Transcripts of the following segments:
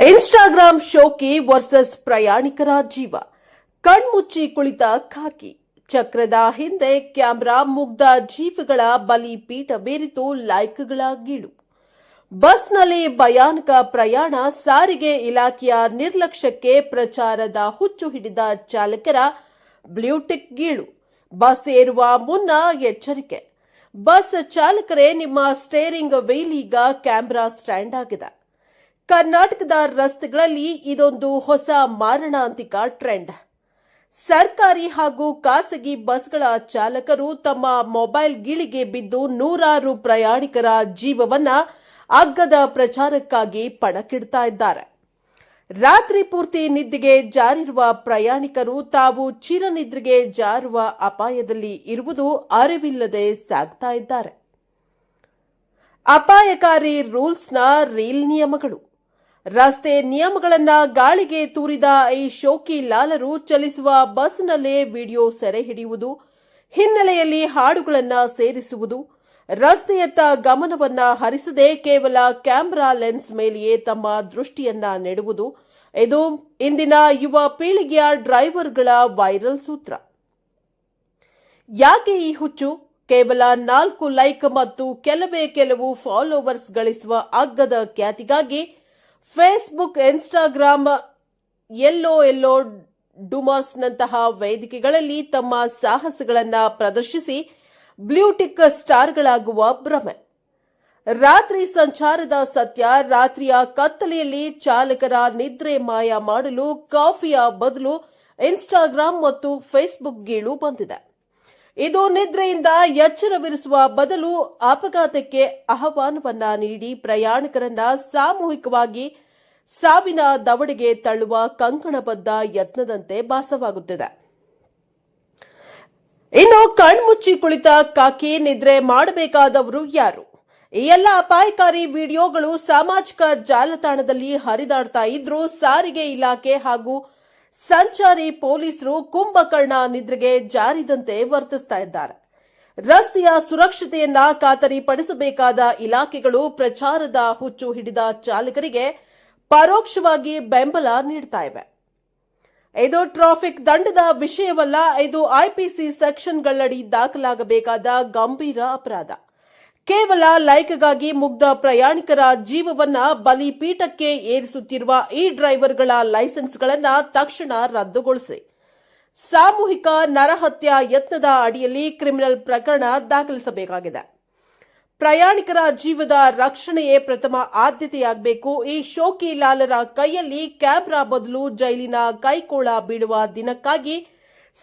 Instagram ಶೋಕಿ versus ಪ್ರಯಾಣಿಕರ ಜೀವ. ಕಣ್ಮುಚ್ಚಿ ಕುಳಿತ ಖಾಕಿ. ಚಕ್ರದ ಹಿಂದೆ ಕ್ಯಾಮ್ರಾ ಮುಗ್ಧ ಜೀವಗಳ ಬಲಿ ಪೀಠ ಬೇರಿತು ಲೈಕ್ಗಳ ಗೀಳು. ಬಸ್ನಲ್ಲಿ ಭಯಾನಕ ಪ್ರಯಾಣ, ಸಾರಿಗೆ ಇಲಾಖೆಯ ನಿರ್ಲಕ್ಷ್ಯಕ್ಕೆ ಪ್ರಚಾರದ ಹುಚ್ಚು ಹಿಡಿದ ಚಾಲಕರ ಬ್ಲೂಟಿಕ್ ಗೀಳು. ಬಸ್ ಏರುವ ಮುನ್ನ ಎಚ್ಚರಿಕೆ. ಬಸ್ ಚಾಲಕರೇ, ನಿಮ್ಮ ಸ್ಟೇರಿಂಗ್ ವೀಲ್ ಈಗ ಕ್ಯಾಮ್ರಾ ಸ್ಟ್ಯಾಂಡ್ ಆಗಿದೆ. ಕರ್ನಾಟಕದ ರಸ್ತೆಗಳಲ್ಲಿ ಇದೊಂದು ಹೊಸ ಮಾರಣಾಂತಿಕ ಟ್ರೆಂಡ್. ಸರ್ಕಾರಿ ಹಾಗೂ ಖಾಸಗಿ ಬಸ್ಗಳ ಚಾಲಕರು ತಮ್ಮ ಮೊಬೈಲ್ ಗಿಳಿಗೆ ಬಿದ್ದು ನೂರಾರು ಪ್ರಯಾಣಿಕರ ಜೀವವನ್ನ ಅಗ್ಗದ ಪ್ರಚಾರಕ್ಕಾಗಿ ಪಣಕ್ಕಿಡ್ತಾ ಇದ್ದಾರೆ. ರಾತ್ರಿ ಪೂರ್ತಿ ನಿದ್ದೆಗೆ ಜಾರಿರುವ ಪ್ರಯಾಣಿಕರು ತಾವು ಚಿರನಿದ್ರೆಗೆ ಜಾರುವ ಅಪಾಯದಲ್ಲಿ ಇರುವುದು ಅರಿವಿಲ್ಲದೆ ಸಾಗ್ತಾ ಇದ್ದಾರೆ. ಅಪಾಯಕಾರಿ ರೂಲ್ಸ್ನ ರೀಲ್ ನಿಯಮಗಳು. ರಸ್ತೆ ನಿಯಮಗಳನ್ನ ಗಾಳಿಗೆ ತೂರಿದ ಈ ಶೋಕಿ ಲಾಲರು ಚಲಿಸುವ ಬಸ್ನಲ್ಲೇ ವಿಡಿಯೋ ಸೆರೆ ಹಿಡಿಯುವುದು, ಹಿನ್ನೆಲೆಯಲ್ಲಿ ಹಾಡುಗಳನ್ನ ಸೇರಿಸುವುದು, ರಸ್ತೆಯತ್ತ ಗಮನವನ್ನ ಹರಿಸದೆ ಕೇವಲ ಕ್ಯಾಮೆರಾ ಲೆನ್ಸ್ ಮೇಲೆಯೇ ತಮ್ಮ ದೃಷ್ಟಿಯನ್ನ ನೆಡುವುದು. ಇದು ಇಂದಿನ ಯುವ ಪೀಳಿಗೆಯ ಡ್ರೈವರ್ಗಳ ವೈರಲ್ ಸೂತ್ರ. ಯಾಕೆ ಈ ಹುಚ್ಚು? ಕೇವಲ ನಾಲ್ಕು ಲೈಕ್ ಮತ್ತು ಕೆಲವೇ ಕೆಲವು ಫಾಲೋವರ್ಸ್ ಗಳಿಸುವ ಅಗ್ಗದ ಖ್ಯಾತಿಗಾಗಿ ಫೇಸ್ಬುಕ್ ಇನ್ಸ್ಟಾಗ್ರಾಮ್ ಎಲ್ಲೋ ಎಲ್ಲೋ ಡುಮಾಸ್ನಂತಹ ವೇದಿಕೆಗಳಲ್ಲಿ ತಮ್ಮ ಸಾಹಸಗಳನ್ನು ಪ್ರದರ್ಶಿಸಿ ಬ್ಲೂಟಿಕ್ ಸ್ಟಾರ್ಗಳಾಗುವ ಭ್ರಮೆ. ರಾತ್ರಿ ಸಂಚಾರದ ಸತ್ಯ, ರಾತ್ರಿಯ ಕತ್ತಲೆಯಲ್ಲಿ ಚಾಲಕರ ನಿದ್ರೆ ಮಾಯ ಮಾಡಲು, ಕಾಫಿಯ ಬದಲು ಇನ್ಸ್ಟಾಗ್ರಾಂ ಮತ್ತು ಫೇಸ್ಬುಕ್ ಗೀಳು ಬಂದಿದೆ. ಇದು ನಿದ್ರೆಯಿಂದ ಎಚ್ಚರವಿರಿಸುವ ಬದಲು ಅಪಘಾತಕ್ಕೆ ಆಹ್ವಾನವನ್ನ ನೀಡಿ ಪ್ರಯಾಣಿಕರನ್ನ ಸಾಮೂಹಿಕವಾಗಿ ಸಾವಿನ ದವಡೆಗೆ ತಳ್ಳುವ ಕಂಕಣಬದ್ಧ ಯತ್ನದಂತೆ ಭಾಸವಾಗುತ್ತಿದೆ. ಇನ್ನು ಕಣ್ಮುಚ್ಚಿ ಕುಳಿತ ಕಾಕಿ ನಿದ್ರೆ ಮಾಡಬೇಕಾದವರು ಯಾರು? ಈ ಎಲ್ಲ ಅಪಾಯಕಾರಿ ವಿಡಿಯೋಗಳು ಸಾಮಾಜಿಕ ಜಾಲತಾಣದಲ್ಲಿ ಹರಿದಾಡ್ತಾ ಇದ್ರೂ ಸಾರಿಗೆ ಇಲಾಖೆ ಹಾಗೂ ಸಂಚಾರಿ ಪೊಲೀಸರು ಕುಂಭಕರ್ಣ ನಿದ್ರೆಗೆ ಜಾರಿದಂತೆ ವರ್ತಿಸ್ತಾ ಇದ್ದಾರೆ. ರಸ್ತೆಯ ಸುರಕ್ಷತೆಯನ್ನ ಖಾತರಿಪಡಿಸಬೇಕಾದ ಇಲಾಖೆಗಳು ಪ್ರಚಾರದ ಹುಚ್ಚು ಹಿಡಿದ ಚಾಲಕರಿಗೆ ಪರೋಕ್ಷವಾಗಿ ಬೆಂಬಲ ನೀಡ್ತಾ ಇವೆ. ಇದು ಟ್ರಾಫಿಕ್ ದಂಡದ ವಿಷಯವಲ್ಲ, ಇದು ಐಪಿಸಿ ಸೆಕ್ಷನ್ಗಳಡಿ ದಾಖಲಾಗಬೇಕಾದ ಗಂಭೀರ ಅಪರಾಧ. ಕೇವಲ ಲೈಕ್ಗಾಗಿ ಮುಗ್ಧ ಪ್ರಯಾಣಿಕರ ಜೀವವನ್ನ ಬಲಿಪೀಠಕ್ಕೆ ಏರಿಸುತ್ತಿರುವ ಈ ಡ್ರೈವರ್ಗಳ ಲೈಸೆನ್ಸ್ಗಳನ್ನ ತಕ್ಷಣ ರದ್ದುಗೊಳಿಸಿ. ಸಾಮೂಹಿಕ ನರಹತ್ಯಾ ಯತ್ನದ ಅಡಿಯಲ್ಲಿ ಕ್ರಿಮಿನಲ್ ಪ್ರಕರಣ ದಾಖಲಿಸಬೇಕಾಗಿದೆ. ಪ್ರಯಾಣಿಕರ ಜೀವದ ರಕ್ಷಣೆಯೇ ಪ್ರಥಮ ಆದ್ಯತೆಯಾಗಬೇಕು. ಈ ಶೋಕಿ ಲಾಲರ ಕೈಯಲ್ಲಿ ಕ್ಯಾಮ್ರಾ ಬದಲು ಜೈಲಿನ ಕೈಕೋಳ ಬೀಳುವ ದಿನಕ್ಕಾಗಿ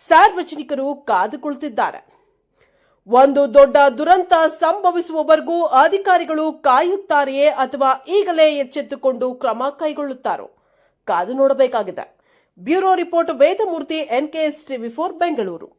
ಸಾರ್ವಜನಿಕರು ಕಾದು ಕುಳಿತಿದ್ದಾರೆ ಒಂದು ದೊಡ್ಡ ದುರಂತ ಸಂಭವಿಸುವವರೆಗೂ ಅಧಿಕಾರಿಗಳು ಕಾಯುತ್ತಾರೆಯೇ ಅಥವಾ ಈಗಲೇ ಎಚ್ಚೆತ್ತುಕೊಂಡು ಕ್ರಮ ಕೈಗೊಳ್ಳುತ್ತಾರೋ? ಕಾದು ನೋಡಬೇಕಾಗಿದೆ. Bureau report Vedamurthy NKS TV four Bengaluru.